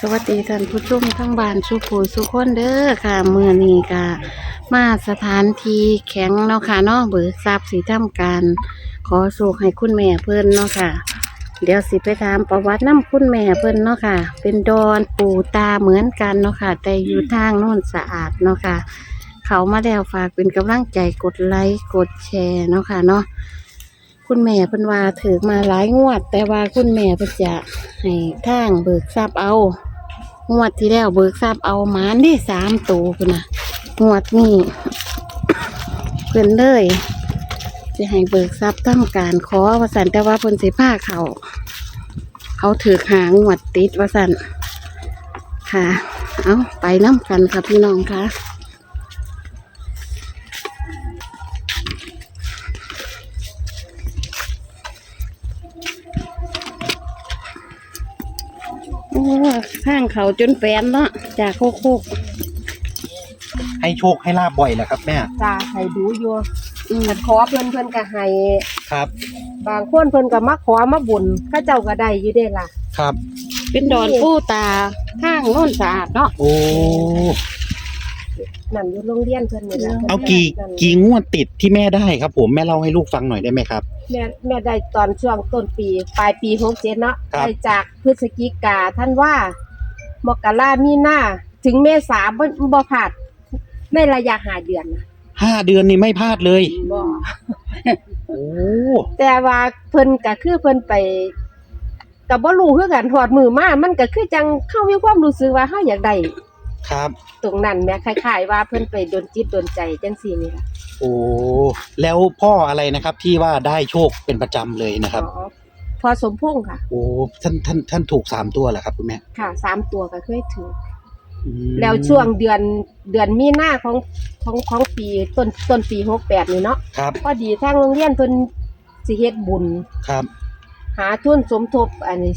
สวัสดีท่านผู้ชมทั้งบ้านสุภูสุคนเด้อค่ะเมื่อนี้ก็มาสถานที่แข็งเนาะค่ะเนาะเบิกทรัพย์สีทำการ ขอสูกให้คุณแม่เพิ่นเนาะค่ะ เดี๋ยวสิไปถามประวัติน้ำคุณแม่เพิ่นเนาะค่ะ เป็นดอนปู่ตาเหมือนกันเนาะค่ะ แต่อยู่ทางโน่นสะอาดเนาะค่ะ เขามาแล้วฝากเป็นกำลังใจกดไลค์กดแชร์เนาะค่ะเนาะ คุณแม่เพิ่นว่าถือมาหลายงวด แต่ว่าคุณแม่เพิ่นจะให้ทางเบิกทรัพย์เอา งวดที่แล้วเบิกทรัพย์เอาหมานได้สามตัวพุ่นนะงวดนี้เพิ่นเลยจะให้เบิกทรัพย์ทำการขอว่าสันแต่ว่าเพิ่นสิพาเขาเขาถือหางวดติดว่าสันค่ะ เอาไปน้ำกันค่ะพี่น้องค่ะ ข้างเขาจนแปนเนาะจากโคกโคกให้โชคให้ลาบบ่อยแหละครับแม่ จ้าให้ดูอยู่อืมคันขอเพิ่นเพิ่นก็ให้ครับ บางคนเพิ่นก็มาขอมาบุญเข้าเจ้าก็ได้อยู่เด้ล่ะ ครับ เป็นดอนผู้ตาข้างโน่นสะอาดเนาะ โอ้ นั่นอยู่โรงเรียนเพิ่นนี่ล่ะเอากี่นั่นกี่งวดติดที่แม่ได้ครับผม แม่เล่าให้ลูกฟังหน่อยได้ไหมครับ แม่แม่ได้ตอนช่วงต้นปี ปลายปี67เนาะครับ ได้จากพฤศจิกาท่านว่ามกรามีนาถึงเมษาบ่บ่พลาดในระยะห้าเดือนนะห้าเดือนนี่ไม่พลาดเลย บ่โอ้แต่ว่าเพิ่นก็คือเพิ่นไปก็บ่รู้คือกันถอดมือมามันก็คือจังเข้ามีความรู้สึกว่าเฮาอยากได้ครับ ตรงนั้นแหม่คล้ายๆว่าเพิ่นไปดนจิตดนใจจังซี่นี่ล่ะโอ้แล้วพ่ออะไรนะครับที่ว่าได้โชคเป็นประจำเลยนะครับ อ๋อพอสมพงษ์ค่ะ โอ้ท่านท่านท่านถูกสามตัวเหรอครับคุณแม่ค่ะสามตัวก็เคยถืออือมแล้วช่วงเดือนเดือนมีนาของของของปีต้นต้นปี68นี่เนาะครับพอดีทางโรงเรียนเพิ่นสิเฮ็ดบุญ ครับ หาทุนสมทบอันนี้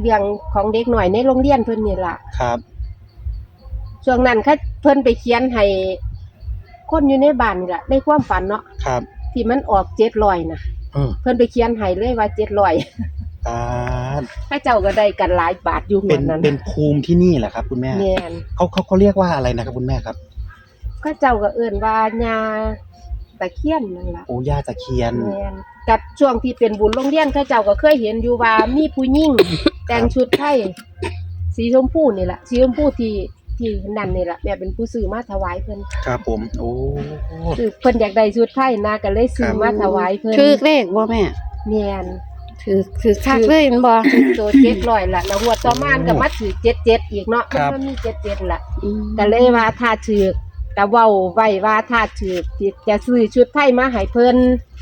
เรื่องของเด็กหน่อยในโรงเรียนเพิ่นนี่ล่ะ ครับช่วงนั้นเขาเพิ่นไปเขียนให้ คนอยู่ในบ้านนี่ล่ะในความฝันเนาะครับที่มันออก700น่ะเออเพิ่นไปเขียนให้เลยว่า700อ่าถ้าเจ้าก็ได้กันหลายบาทอยู่เป็เมืนอนนั้นเป็นภูมิที่นี่แหละครับ คุณแม่แม่นเขาเขาเขาเรียกว่าอะไรนะครับ คุณแม่ครับเข้าเจ้าก็เอิ้นว่าญาตะเคียนนั่นล่ะ โอ้ย่าตะเคียน แม่นกับช่วงที่เป็นบุญโรงเรียนเข้าเจ้าก็เคยเห็นอยู่ว่ามีผู้หญิง แต่งชุดไทยสีชมพูนี่ล่ะสีชมพูที่ ที่นั่นนี่ล่ะแม่เป็นผู้ซื้อมาถวายเพิ่นครับผม โอ้คือเพิ่นอยากได้ชุดไทยนะก็เลยซื้อมาถวายเพิ่นถือเลขบ่แม่แม่นถือถือคักเลยแมันบ่ตัว700ล่ะแล้วหัวดต่อมาก็มาถือ77อีกเนาะมันมี77ล่ะอืมก็เลยว่าถ้าถือกก็เว้าไว้ว่าถ้าถือกสิจะซื้อชุดไทยมาให้เพิ่น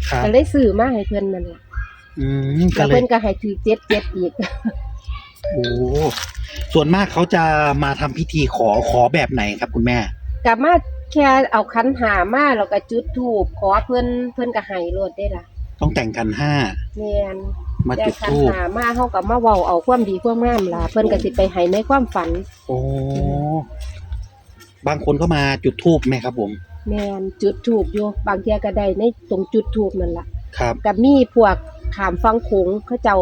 ครับก็เลยซื้อมาให้เพิ่นนั่นล่ะอืมก็แล้วเลเพิ่ยนก็ให้ถือเจ็ดเจ็ดอีก โอ้ส่วนมากเขาจะมาทำพิธีขอขอแบบไหนครับคุณแม่ กลับมาแค่เอาคันหามาแล้วก็จุดธูปขอเพิ่นเพิ่นก็ให้โลดได้ล่ะต้องแต่งกันห้าแม่นมาแต่จุดคันธูปหามาเฮาก็มาเว้าเอาความดีความงามล่ะเพิ่นก็สิไปให้ในความฝันโอ้บางคนก็มาจุดธูปไหมครับผมแม่นจุดธูปอยู่บางเที่ยก็ได้ในตรงจุดธูปนั่นล่ะ ครับ ก็มีพวกขามฟังโขงเขาเจ้า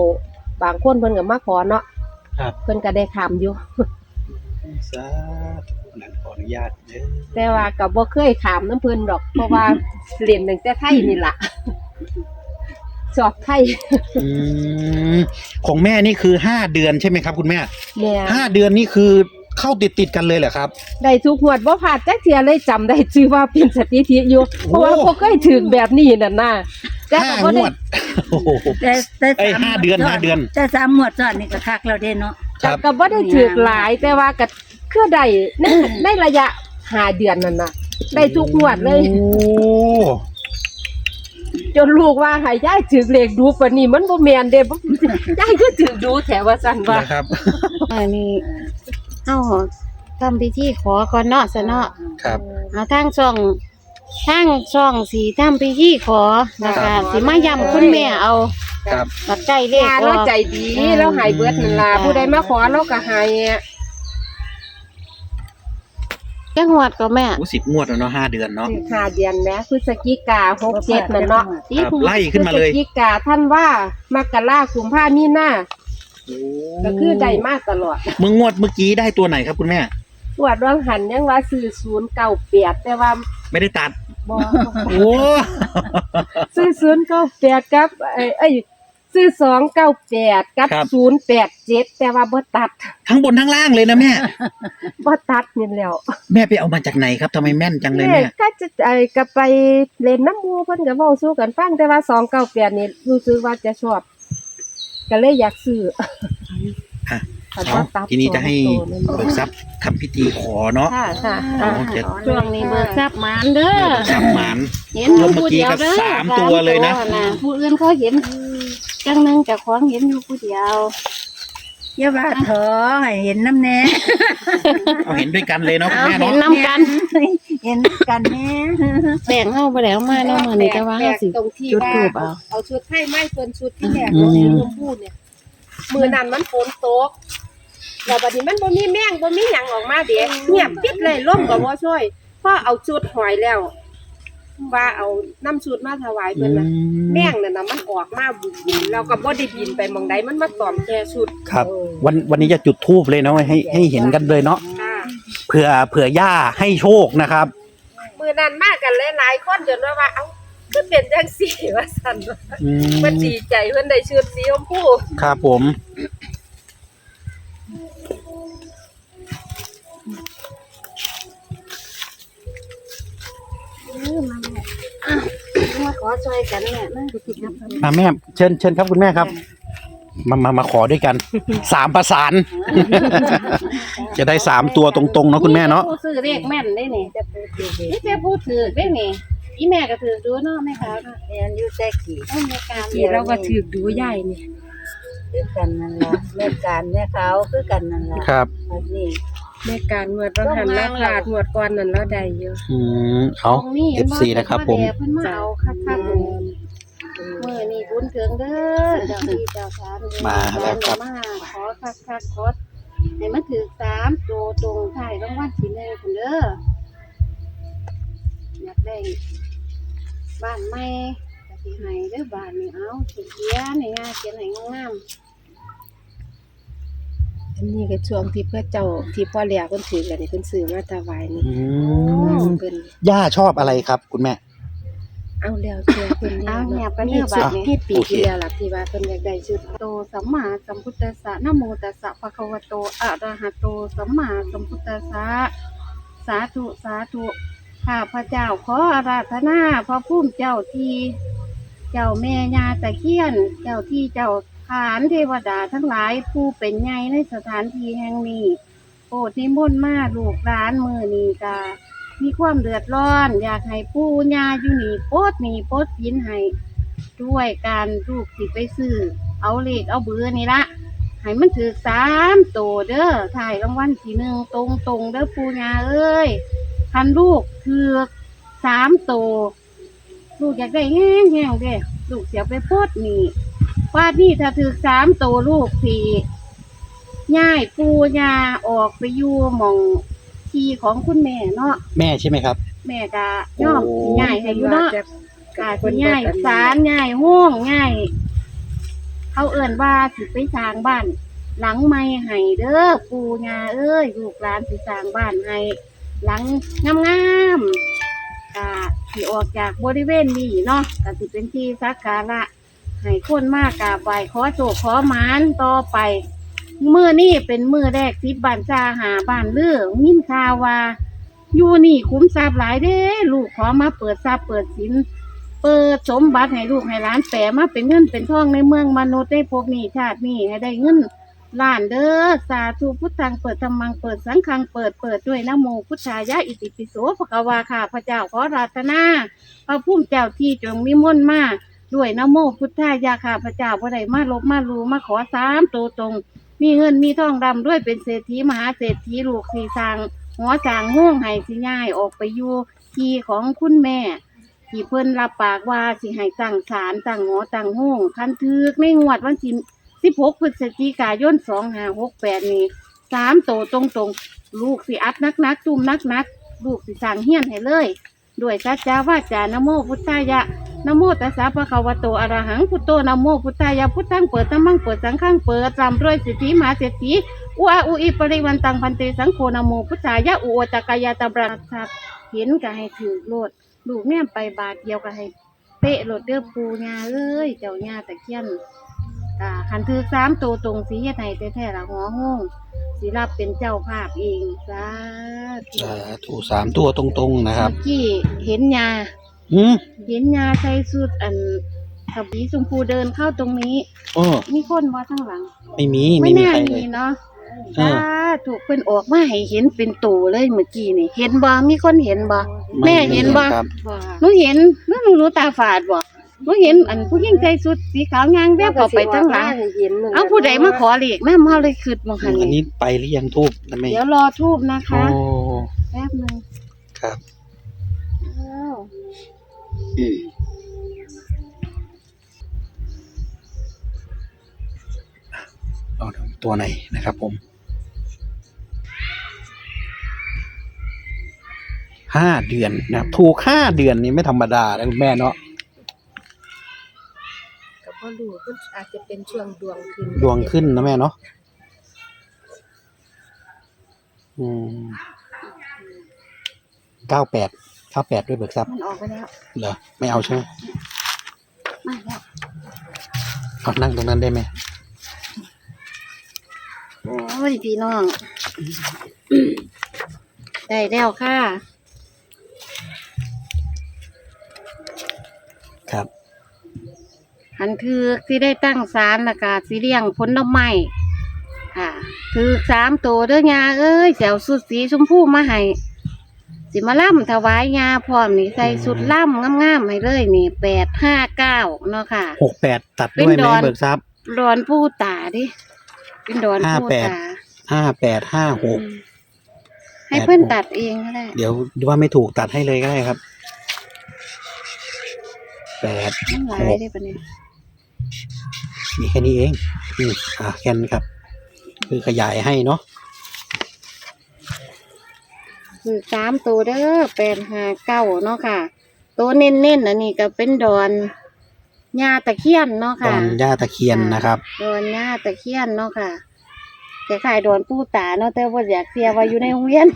บางคนเพิ่นก็มาขอเนาะ ครับ เพิ่นก็ได้ขามอยู่ สาธุนั้นขออนุญาตเด้อแต่ว่าก็บ่เคยขามน้ำเพิ่นดอก เพราะว่าเรียนตั้งแต่ไทยนี่ล่ะสอบไทยอืมของแม่นี่คือห้าเดือนใช่ไหมครับ คุณแม่แม่ห้าเดือนนี่คือเข้าติดติดๆกันเลยเหรอครับ ได้ทุกงวดบ่พลาดจักเทียเลยจำได้ชื่อว่าเป็นสถิติอยู่ เพราะว่าบ่เคยถึงแบบนี้นั่นน่ะ แต่ห้าก็บ่งได้วดโอ้โห แต่แต่เอ้ยสมห้าเดือนวห้าเดือน แต่สามหมวดซ้อนนี่ก็คักแล้วเด้เนาะครับ ก็บ่ได้ถึกหลายแต่ว่าก็คือได้ในในระยะห้าเดือนนั่นน่ะ ได้ทุกงวดเลย โอ้จนลูกว่าให้ยายถึกเลขดูปานนี้มันบ่แม่นเด้บ่ ยายคือถึกดูแถวว่าซั่นว่า นะครับ อันนี้เอ้าทำพิธีขอก่อนเนาะซะเนาะครับ เอาทางช่อง ทางช่องสีทำพิธีขอนะคะสิมาย้ำคุณแม่เอาครับปัจจัยเลขงานอเราอกใจดีอืมเราให้เบิดนั่นล่ะจ้าผู้ใดมาขอเราก็ให้จังหวัดก็แม่โอ้สิบงวดแล้วเนาะห้าเดือนเนาะถึงห้าเดือนแหมพฤศจิกา67นั่นเนาะครับ ไล่ขึ้นมาเลยพฤศจิกาท่านว่ามกราคุมพามีนาโอ้ก็คือได้มาตลอดเมื่องวดเมื่อกี้ได้ตัวไหนครับคุณแม่งวดรองหันยังว่าซื้อศูนย์เก้าแปดแต่ว่า ไม่ได้ตัด บ่โอ้ซื้อศูนย์เก้าแปดกับเอ้ยเอ้ยซื้อสองเก้าแปดกับ ศูนย์แปดเจ็ดแต่ว่าบ่ตัดทั้งบนทั้งล่างเลยนะแม่ บ่ตัดนี่แหล้วแม่ไปเอามาจากไหนครับทำไมแม่นจังเลยแม่แม่ก็จะไอ้ก็ไปเล่นน้ำหมูเพิ่นก็เว้าสู้กันฟังแต่ว่าสองเก้าแปดนี่รู้สึกว่าจะชอบ ก็เลยอยากซื้ออะคัน เอาว่าตัดทีนี้จะให้สองตัวนั่นเบิกทรัพย์ทำพิธีขอเนาะค่ะค่ะอ่าโอเคช่วงนี้เบิกทรัพย์หมานเด้อเบิกทรัพย์หมานเห็นอยู่ผู้เดียวเด้อเมื่อกี้ก็สามตัวเลยนะ สามตัวผู้อื่นเขาเห็นจังหนึงเจากของเห็นอยู่ผู้เดียวอย่าว่าเถอให้เห็นน้ำแน่เอาเห็นด้วยกันเลยเนาะคุณเอาแม่เห็เนาะนน้ำกันเห็นกันแน่แบ่งเข้าไปแล้วมาเนาะมื้อนี้แต่ว่าแปลเฮากสิ ตรงที่จุดว่าทูบเอา เอาชุดไทยไม้เพิ่นชุดที่แรกเราสีชมพูเนี่ยมือนั้นมันฝนตก แล้วบัดนี้มันบ่มีแมงบ่มีหยังออกมาเด้เงียบปิดเลยล่มก็บ่ช่วยพอเอาชุดหอยแล้ว ว่าเอาน้ำชุดมาถวายเพิ่นน่ะแมงนั่นน่ะมันออกมาบุบๆแล้วก็บ่ได้บินไปหม่องใดมันมาตอมแค่ชุดครับ วันวันนี้จะจุดทูบเลยเนาะให้ให้เห็นกันเลยเนาะค่ะ เผื่อเผื่อย่าให้โชคนะครับ มือนั้นมากันหลายๆคนจนว่าว่าเอ้าคือเป็นจังซี่ว่าซั่นว่าอืม เพิ่นดีใจเพิ่นได้ชุดสีชมพูครับผม อช่วยกันเนี่ยนะมาแม่เชิญเชิญครับคุณแม่ครับ มามามาขอด้วยกัน สามประสาน จะได้สามตัวตรงๆเนาะคุณแม่เนาะผู้ซื้อเลขแม่นได้นี่นี่จะพูดถือได้นี่อีแม่ก็ถือดูเนาะแม่ค้าเนาะเรียนอยู่แต่กี่เอาแม่การนี่เราก็ถือดูใหญ่นี่คือกันนั่นล่ะแม่การแม่เขาคือกันนั่นล่ะครับอัน นี้ในการงวดรหันราคาดงวดก่อนนั่นเราได้เยอะอืมเอาตรงนี้ FC นะครับผม เพิ่นมาเอาคักๆเลยมื้อนี้บุญถึงเด้อเจ้าที่เจ้าทานเด้อมาแล้วครับ มาขอคักๆขอให้มันถือสามตัวตรงท้ายรางวัลที่หนึ่งพุ่นเด้ออยากได้บ้านใหม่ก็สิให้เด้อบ้านนี้เอาสิเขียนให้งามเขียนให้งาม อันนี้ก็ช่วงที่เพื่อเจ้าที่พ่อเลี้ยงเพิ่นถือแล้วนี่เพิ่นซื้อมาถวายนี่อืมเพิ่นย่าชอบอะไรครับ คุณแม่ เอาแล้วเชื่อเพิ่นเอาแล้วเงียบกันนี่เด้อชุบัดดนี้ ที่ปีโอเคที่แล้วล่ะที่ว่าเพิ่นอยากได้ชุดโตสัมมาสัมพุทธัสสะนะโมตัสสะภะคะวะโตอะระหะโตสัมมาสัมพุทธัสสะสาธุสาธุข้าพระเจ้าขออาราธนาพระพุ่มเจ้าที่ เจ้าแม่ยาตะเคียน เจ้าที่เจ้า ฐานเทวดาทั้งหลายผู้เป็นใหญ่ในสถานที่แห่งนี้โปรดนิมนต์มาลูกหลานมือนีกามีความเดือดร้อน อยากให้ปู่ย่าอยู่นี่โปดหนี่โปดยินให้ด้วยการลูกสิไปซื้อเอาเลขเอาเบอร์นี่ละให้มันถือสามโตเด้อถ่ายรางวัลทีหนึ่งตรงตรงเด้อปูญาเอ้ยคันลูกถือสามโต ลูกอยากได้แห้งแห้งเด้ลูกเสียไปโพดหนี่ ว่านี่ถ้าถือสามโตวลูกสี่ย่ายปูญาออกไปอยู่หมองทีของคุณแม่เนาะแม่ใช่ไหมครับ แม่ก็ย่อมสิย่ายให้อยู่เนาะจะกาสิง่ายสารง่ายห้องง่ายเขาเอิ่นว่าสิไปสร้างบ้าน หลังไม่ให้เด้อปู่ย่าเอ้ยลูกหลานสิสร้างบ้านให้หลังงามๆกาสิออกจากบริเวณนี้เนาะก็สิเป็นที่สักการะ ให้คนมากกราบไหว้ขอโชคขอหมานต่อไปมื่อนี่เป็นมือแรกสิบบ้านจาหาบ้านเลือมินข่าวาอยู่นี่คุ้มทรัพย์หลายเด้ ลูกขอมาเปิดทรัพย์เปิดสิน เปิดสมบัติให้ลูกให้หลานแปรมาเป็นเงินเป็นทองในเมืองมนุษย์ได้พวกนี้ชาตินี้ให้ได้เงินล้านเด้อสาธุพุทธังเปิดธรรมังเปิดสังฆังเปิดเปิดด้วยนะโมพุทธายะอิติปิโสภะควาค่ะพระเจ้าขอราธนาพระพุ่มเจ้าที่จงมีมนต์มา ด้วยนะโมพุทธายะค่ะพระเจ้าบ่ได้มาลบมาลูมาขอสามตัวตรง มีเงินมีทองดำด้วยเป็นเศรษฐีมหาเศรษฐีลูกสีสางหัวจางห้องให้สิง่ายออกไปอยู่ทีของคุณแม่ ที่เพิ่นรับปากว่าสิให้ตั้งศาลตั้งหอตั้งห้องคันทึกในงวดวันที่16พฤศจิกายน2568นี้สามโตตรงๆลูกสิอัดนักๆตุ่มนักๆลูกสิสั่งเฮี้ยนให้เลย ด้วยสัจจาว่าจานโมพุทธายะ นะโมตัสสะภะคะวะโตอะระหังพุทโธนะโมพุทธายะพุทธังเปิดตัมมังเปิดสังฆังเปิดรำรวยสิทธิมหาเศรษฐีอุอาอุอีปริวันตังพันเตสังโฆนะโมพุทธายะอุโอตกายาตะบรังสัตเห็นก็ให้ถือโลดลูกแม่ไปบาทเดียวก็ให้เป๊ะโลดเด้อปูญาเอ้ยเจ้าญาตะเคียนอ่าคันถือสามตัวตรงสีเฮ็ดให้แท้ๆละหัวงงสิรับเป็นเจ้าภาพเองสาธุสาธุสามตัวตรงๆนะครับ เมื่อกี้เห็นยา อืมเห็นยาใส่สุดอันขับสีชมพูเดินเข้าตรงนี้โอ้มีคนว่าข้างหลัง ไม่มี ไม่มีน่าใครเลยมีเนาะเออถ้าถูกเพิ่นออกมาให้เห็นเป็นตัวเลยเมื่อกี้นี่ เห็นบ่มีคนเห็นบ่แม่เห็นบ่ครับ หนูเห็นหนูหนูหนูตาฝาดบ่หนูเห็นอันผู้หญิงใส่สุดสีขาวยางแวบเข้าไปทั้งหลังเห็นนั่นเอาผู้ใดมาขอเลขนำเฮาเลยคิดบ่คันอันนี้นี้ไปหรือยังทูบนะแม่เดี๋ยวรอทูบนะคะโอ้แป๊บหนึงครับอ้าว เอาตัวไหนนะครับผมห้าเดือนนะครับถูกห้าเดือนนี่ไม่ธรรมดานะคุณแม่เนาะก็บ่รู้เพิ่นอาจจะเป็นช่วงดวงขึ้นดวงขึ้นนะแม่เนาะอืมเก้าแปด เก้าแปดด้วยเบิกทรัพย์มันออกไปแล้วเหรอไม่เอาใช่ไหมมาแล้วเอานั่งตรงนั้นได้ไหมโอ้ยพี่น้อง ได้แล้วค่ะครับอันคือที่ได้ตั้งศาลแล้วก็สิเลี้ยงผลไม้ค่ะ คือสามตัวเด้อยาเอ้ยแจวสุดสีชมพูมาให้ สิมาล่ำถวายยาพร้อมนี่ใส่สุดล่ำงามๆให้เลยนี่แปดห้าเก้าเนาะค่ะ หกแปดตัดด้วยเป็นไหดมอน เบิกทรัพย์ ดอนผู้ตาดิเป็นดอนผู้ห้าแปด ตาห้าแปดห้าหกอืมให้เพื่อนตัดเองก็ได้เดี๋ยวดูว่าไม่ถูกตัดให้เลยก็ได้ครับแปดมันหลายได้ปะเนี่ยมีแค่นี้เองอืมอ่าแค่นั้นครับ คือขยายให้เนาะ คือสามตัวเด้อแปดห้าเก้าเนาะค่ะ ตัวเน้นๆอันนี้ก็เป็นดอนหญ้าตะเคียนเนาะตค่ะ อนย่าตะเคียนนะครับ ดอนหญ้าตะเคียนเนาะค่ะแต่ขายดอนปูตาเนาะแต่ว่าอยากเสียไว้อยู่ในโรงเรียน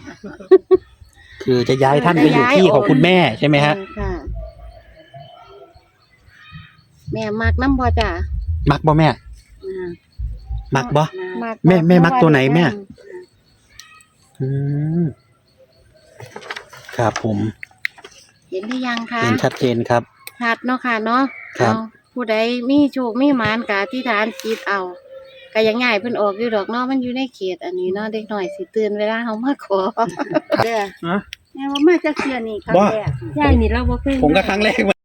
คือจะย้ายท่านไปอยู่ที่ของคุณแม่ใช่ไหมฮะเออค่ะ แม่มักน้ำบ่จ้ะมักบ่แม่มักบ่ มักแม่แม่มักตัวไหนแม่ อืม ครับผม เห็นหรือยังคะเห็นชัดเจนครับ ชัดเนาะค่ะเนาะครับ เอาผู้ใดมีโชคมีหมานกะที่ฐานจิตเอาก็ยังง่ายเพิ่นออกอยู่ดอกเนาะมันอยู่ในเขตอันนี้เนาะเด็กหน่อยสิตื่นเวลาเฮามาขอเด้อฮะ แม่ว่ามาจากเสียนี่ครั้งบ่แรก ยายนี่เราบ่เคย ผมก็ครั้งแรก